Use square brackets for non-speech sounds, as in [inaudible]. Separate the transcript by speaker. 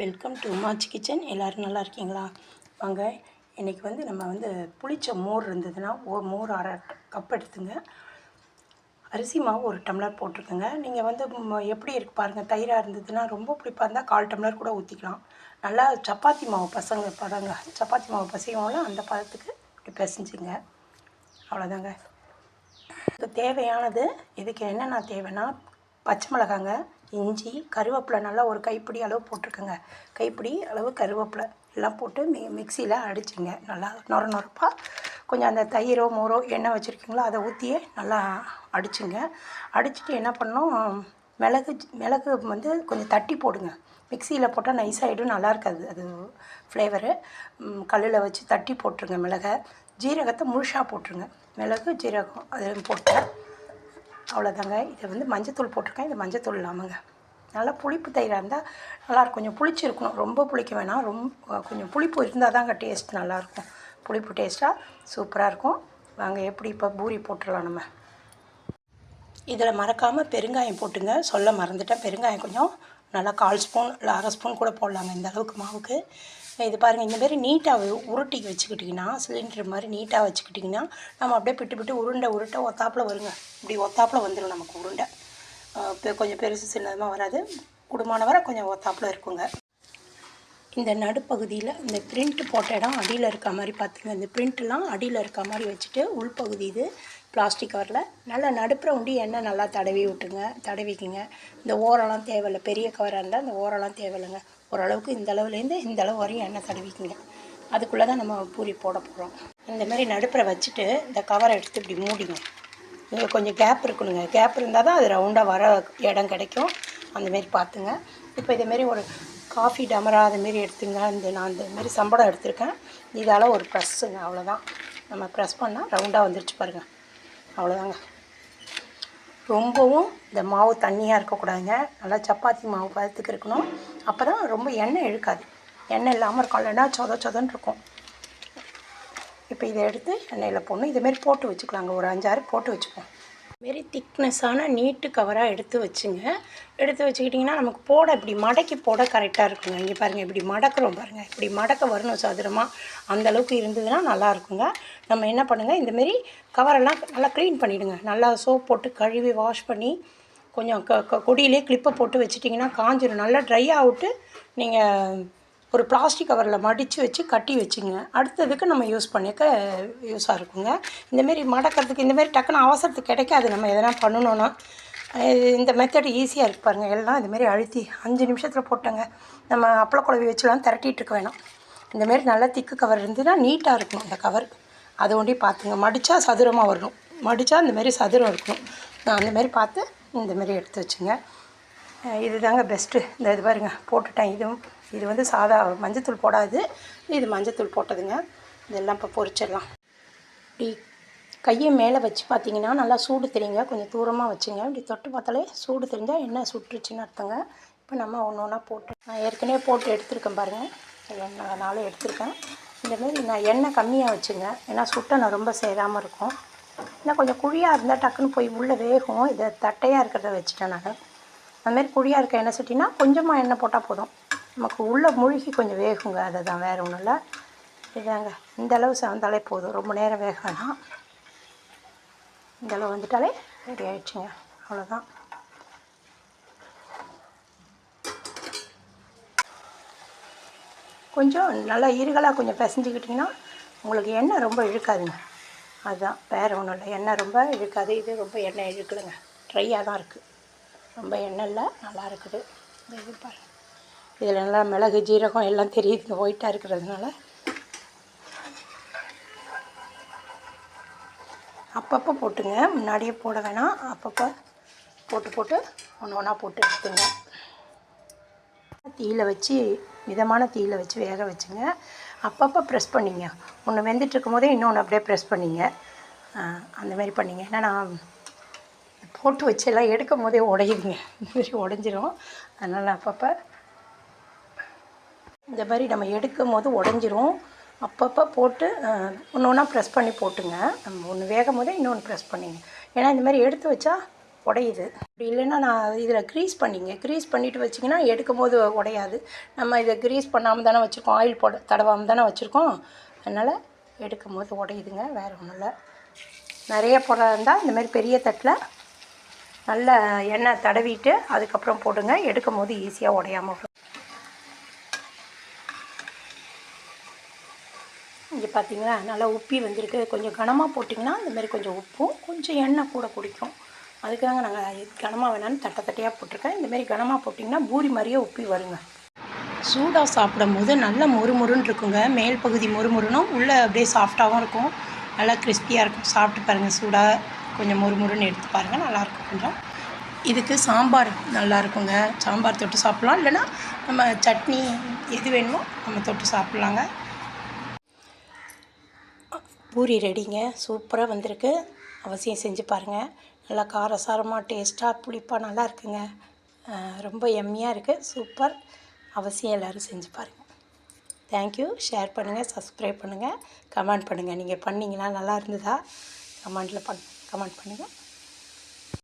Speaker 1: Welcome to much kitchen. எல்லோரும் நல்லா இருக்கீங்களா? வாங்க இன்றைக்கி வந்து நம்ம வந்து புளிச்ச மோர் இருந்ததுன்னா ஒரு மோர் அரை கப் எடுத்துங்க. அரிசி மாவு ஒரு டம்ளர் போட்டிருக்குங்க. நீங்கள் வந்து எப்படி இருக்கு பாருங்கள் தயிராக இருந்ததுன்னா ரொம்ப புளிப்பாக இருந்தால் கால் டம்ளர் கூட ஊற்றிக்கலாம் நல்லா சப்பாத்தி மாவு பசங்க பதங்க சப்பாத்தி மாவு பசையோம்ல அந்த பதத்துக்கு இப்படி பிசைஞ்சுங்க. அவ்வளோதாங்க இதுக்கு தேவையானது இதுக்கு என்னென்ன தேவைன்னா பச்சை மிளகாங்க இஞ்சி கருவேப்பிலை நல்லா ஒரு கைப்பிடி அளவு போட்டிருக்கேங்க. கைப்பிடி அளவு கருவேப்பிலை எல்லாம் போட்டு மி மிக்சியில் அடிச்சிங்க. நல்லா நொர நொரப்பாக கொஞ்சம் அந்த தயிரோ மோரோ எண்ணெய் வச்சுருக்கீங்களோ அதை ஊற்றியே நல்லா அடிச்சுங்க. அடிச்சுட்டு என்ன பண்ணோம் மிளகு மிளகு வந்து கொஞ்சம் தட்டி போடுங்க. மிக்சியில் போட்டால் நைஸாகிடும் நல்லா இருக்காது அது ஃப்ளேவரு கல்லில் வச்சு தட்டி போட்டுருங்க மிளகை. ஜீரகத்தை முழுசாக போட்டுருங்க. மிளகு ஜீரகம் அது போட்டேன் அவ்வளோதாங்க. இதை வந்து மஞ்சத்தூள் போட்டிருக்கேன். இது மஞ்சத்தூள் இல்லாமங்க. நல்லா புளிப்பு தயிராக இருந்தால் நல்லாயிருக்கும் கொஞ்சம் புளிச்சிருக்கணும். ரொம்ப புளிக்க வேணாம். ரொம்ப கொஞ்சம் புளிப்பு இருந்தால் தாங்க டேஸ்ட் நல்லாயிருக்கும் புளிப்பு டேஸ்ட்டாக சூப்பராக இருக்கும் வாங்க எப்படி இப்போ பூரி போட்டுடலாம் நம்ம. இதில் மறக்காமல் பெருங்காயம் போட்டுங்க. சொல்ல மறந்துட்டேன். பெருங்காயம் கொஞ்சம் நல்லா கால் ஸ்பூன் இல்லை அரை ஸ்பூன் கூட போடலாங்க. இந்த அளவுக்கு மாவுக்கு. இது பாருங்கள் இந்த மாதிரி நீட்டாக உருட்டி வச்சுக்கிட்டிங்கன்னா சிலிண்டர் மாதிரி நீட்டாக வச்சுக்கிட்டிங்கன்னா நம்ம அப்படியே பிட்டு பிட்டு உருண்டை உருட்டை ஒத்தாப்பில் வருங்க. இப்படி ஒத்தாப்பில் வந்துடும் நமக்கு உருண்டை. இப்போ கொஞ்சம் பெருசு சின்னதாக வராது. குடும்பமான வர கொஞ்சம் ஒத்தாப்பில் இருக்குங்க. இந்த நடுப்பகுதியில் இந்த பிரிண்ட் போட்ட இடம் அடியில் இருக்க மாதிரி பார்த்துங்க இந்த பிரிண்ட்லாம் அடியில் இருக்க மாதிரி வச்சுட்டு உள்பகுதி இது பிளாஸ்டிக் கவரில் நல்லா நடுப்புற உண்டி எண்ணெய் நல்லா தடவி விட்டுங்க தடவிக்குங்க. இந்த ஓரெல்லாம் தேவையில்லை. பெரிய கவராக இருந்தால் இந்த ஓரெல்லாம் தேவையில்லைங்க. ஓரளவுக்கு இந்த அளவுலேருந்து இந்த அளவு வரையும் எண்ணெய் தடவிக்குங்க. அதுக்குள்ளே தான் நம்ம பூரி போட போகிறோம் இந்த மாதிரி நடுப்புற வச்சுட்டு இந்த கவரை எடுத்து இப்படி மூடிங்க. இங்கே கொஞ்சம் கேப் இருக்கணுங்க. கேப் இருந்தால் தான் அது ரவுண்டாக வர இடம் கிடைக்கும். அந்தமாரி பார்த்துங்க. இப்போ இதேமாரி ஒரு காஃபி டமரா அதுமாரி எடுத்துங்க. இந்த நான் இந்தமாரி சம்பளம் எடுத்திருக்கேன். இதால் ஒரு ப்ரெஸ்ஸுங்க அவ்வளோதான் நம்ம ப்ரெஸ் பண்ணால் ரவுண்டாக வந்துருச்சு பாருங்கள் அவ்வளோதாங்க ரொம்பவும் இந்த மாவு தண்ணியாக இருக்கக்கூடாதுங்க. நல்லா சப்பாத்தி மாவு பதத்துக்கு இருக்கணும் அப்போ தான் ரொம்ப எண்ணெய் இழுக்காது. எண்ணெய் இல்லாமல் இருக்கும் இல்லைன்னா சொத சொதன்னு இருக்கும். இப்போ இதை எடுத்து எண்ணெயில் போடணும். இதுமாரி போட்டு வச்சுக்கலாங்க. ஒரு அஞ்சாறு போட்டு வச்சுப்போம். வெரி திக்னஸ்ஸான நீட்டு கவராக எடுத்து வச்சுங்க. எடுத்து வச்சுக்கிட்டிங்கன்னா நமக்கு போட இப்படி மடக்கி போட கரெக்டாக இருக்குங்க. இங்கே பாருங்கள் இப்படி மடக்கிறோம் பாருங்கள் இப்படி மடக்க வரணும் சதுரமாக அந்தளவுக்கு இருந்ததுன்னா நல்லா இருக்குங்க. நம்ம என்ன பண்ணுங்கள் இந்தமாரி கவரெல்லாம் நல்லா க்ளீன் பண்ணிவிடுங்க நல்லா சோப் போட்டு கழுவி வாஷ் பண்ணி கொஞ்சம் க க கொடியிலே கிளிப்பை போட்டு வச்சிட்டிங்கன்னா காஞ்சிடும் நல்லா ட்ரை ஆகிட்டு நீங்கள் ஒரு பிளாஸ்டிக் கவரில் மடித்து வச்சு கட்டி வச்சுங்க. அடுத்ததுக்கு நம்ம யூஸ் பண்ணிக்க யூஸாக இருக்குங்க. இந்தமாரி மடக்கிறதுக்கு இந்தமாரி டக்குன்னு அவசரத்துக்கு கிடைக்காது. நம்ம எதனா பண்ணணுன்னா இது- இந்த மெத்தட் ஈஸியாக இருக்கு பாருங்கள் எல்லாம் இதுமாரி அழுத்தி அஞ்சு நிமிஷத்தில் போட்டேங்க. நம்ம அப்பள குழவி வச்சுலாம் திரட்டிகிட்டு இருக்க வேணாம். இந்தமாரி நல்லா திக்கு கவர் இருந்துன்னா நீட்டாக இருக்கணும் அந்த கவர் அதை ஒண்டி பார்த்துங்க மடித்தா சதுரமாக வரணும். மடித்தா இந்தமாரி சதுரம் இருக்கணும். நான் அந்தமாரி பார்த்து இந்தமாரி எடுத்து வச்சுங்க. இது தாங்க பெஸ்ட்டு இந்த இது பாருங்க. போட்டுட்டேன். இதுவும் இது வந்து சாதா மஞ்சத்தூள் போடாது. இது மஞ்சத்தூள் போட்டதுங்க. இதெல்லாம் இப்போ பொரிச்சிடலாம். இப்படி கையை மேலே வச்சு பார்த்தீங்கன்னா நல்லா சூடு தெரியுங்க. கொஞ்சம் தூரமாக வச்சுங்க. இப்படி தொட்டு பார்த்தாலே சூடு தெரிஞ்சால் எண்ணெய் சுட்டுருச்சுன்னு அர்த்தங்க. இப்போ நம்ம ஒன்று ஒன்றா போட்டு நான் ஏற்கனவே போட்டு எடுத்திருக்கேன் பாருங்கள் எண்ணெய் நாளும் எடுத்திருக்கேன். இந்தமாரி நான் எண்ணெய் கம்மியாக வச்சுங்க. ஏன்னா சுட்டை நான் ரொம்ப சேராமல் இருக்கும். இன்னும் கொஞ்சம் குழியாக இருந்தால் டக்குன்னு போய் உள்ளே வேகும். இதை தட்டையாக இருக்கிறத வச்சுட்டேன் நான். அதுமாரி குழியாக இருக்க எண்ணெய் சட்டினா கொஞ்சமாக எண்ணெய் போட்டால் போதும். நமக்கு உள்ளே மூழ்கி கொஞ்சம் வேகுங்க அதை தான் வேறு ஒன்றும் இல்லை. இதாங்க இந்தளவு சேர்ந்தாலே போதும். ரொம்ப நேரம் வேக வேணாம். வந்துட்டாலே ரெடி ஆயிடுச்சுங்க. அவ்வளோதான் கொஞ்சம் நல்லா இருகலாக கொஞ்சம் பிசைஞ்சிக்கிட்டிங்கன்னா உங்களுக்கு எண்ணெய் ரொம்ப இழுக்காதுங்க. அதுதான் வேறு ஒன்றும் இல்லை. எண்ணெய் ரொம்ப இழுக்காது. இது ரொம்ப எண்ணெய் இழுக்கலைங்க. ட்ரையாக தான் இருக்குது ரொம்ப எண்ணெய் இல்லை நல்லா இருக்குது. இந்த இது பாருங்கள் இதில் நல்லா மிளகு ஜீரகம் எல்லாம் தெரியுதுங்க ஒயிட்டாக இருக்கிறதுனால. அப்பப்போ போட்டுங்க. முன்னாடியே போட வேணாம். அப்பப்போ போட்டு போட்டு ஒன்று ஒன்றா போட்டு எடுத்துங்க. தீயில் வச்சு மிதமான தீயில் வச்சு வேக வச்சுங்க. அப்பப்போ ப்ரெஸ் பண்ணிங்க. ஒன்று வெந்துட்டு இருக்கும் போதே இன்னொன்று அப்படியே ப்ரெஸ் பண்ணிங்க. அந்த மாதிரி பண்ணிங்க. ஏன்னா நான் போட்டு வச்சு எல்லாம் எடுக்கும் போதே உடையுதுங்க. [laughs] இந்த மாதிரி உடஞ்சிரும். அதனால் அப்பப்போ இந்த மாதிரி நம்ம எடுக்கும் போது உடஞ்சிரும். அப்பப்போ போட்டு ஒன்று ஒன்றா ப்ரெஸ் பண்ணி போட்டுங்க. நம்ம ஒன்று வேகும் போதே இன்னொன்று ப்ரெஸ் பண்ணிங்க. ஏன்னா இந்த மாதிரி எடுத்து வச்சா உடையுது. அப்படி இல்லைன்னா நான் இதில் க்ரீஸ் பண்ணிங்க. க்ரீஸ் பண்ணிவிட்டு வச்சிங்கன்னா எடுக்கும் போது உடையாது. நம்ம இதை க்ரீஸ் பண்ணாமல் தானே வச்சுருக்கோம். ஆயில் போட தடவாமல் தானே வச்சுருக்கோம். அதனால் எடுக்கும் போது உடையுதுங்க. வேறு ஒன்றும் இல்லை. நிறைய போடுறதா இருந்தால் இந்த மாதிரி பெரிய தட்டில் நல்ல எண்ணெய் தடவிட்டு அதுக்கப்புறம் போடுங்க. எடுக்கும் போது ஈஸியாக உடையாமல் வரும் இங்கே பார்த்தீங்களா நல்லா உப்பி வந்திருக்கு. கொஞ்சம் கனமாக போட்டிங்கன்னா அந்தமாரி கொஞ்சம் உப்பும் கொஞ்சம் எண்ணெய் கூட குடிக்கும். அதுக்காக நாங்கள் கனமாக வேணான்னு தட்டை தட்டையாக போட்டிருக்கேன். இந்தமாரி கனமாக போட்டிங்கன்னா பூரி மாதிரியே உப்பி வருங்க. சூடாக சாப்பிடும்போது நல்லா மொறுமொறுன்னு இருக்குங்க. மேல் பகுதி மொறுமொறுனும் உள்ளே அப்படியே சாஃப்டாகவும் இருக்கும். நல்லா கிறிஸ்பியாக இருக்கும். சாப்பிட்டு பாருங்கள் சூடாக கொஞ்சம் மொறுமொறுன்னு எடுத்து பாருங்கள் நல்லாயிருக்கும் கொஞ்சம். இதுக்கு சாம்பார் நல்லா இருக்குங்க. சாம்பார் தொட்டு சாப்பிட்லாம். இல்லைன்னா நம்ம சட்னி எது வேணுமோ நம்ம தொட்டு சாப்பிட்லாங்க. பூரி ரெடிங்க. சூப்பராக வந்திருக்கு. அவசியம் செஞ்சு பாருங்கள் நல்லா காரசாரமாக டேஸ்ட்டாக புளிப்பாக நல்லா இருக்குங்க. ரொம்ப எம்மியாக இருக்குது சூப்பர். அவசியம் எல்லோரும் செஞ்சு பாருங்கள் தேங்க்யூ ஷேர் பண்ணுங்கள் சப்ஸ்கிரைப் பண்ணுங்கள் கமெண்ட் பண்ணுங்கள் நீங்கள் பண்ணிங்கன்னா நல்லா இருந்ததா? கமெண்ட்டில் பண் கமெண்ட் பண்ணுங்கள்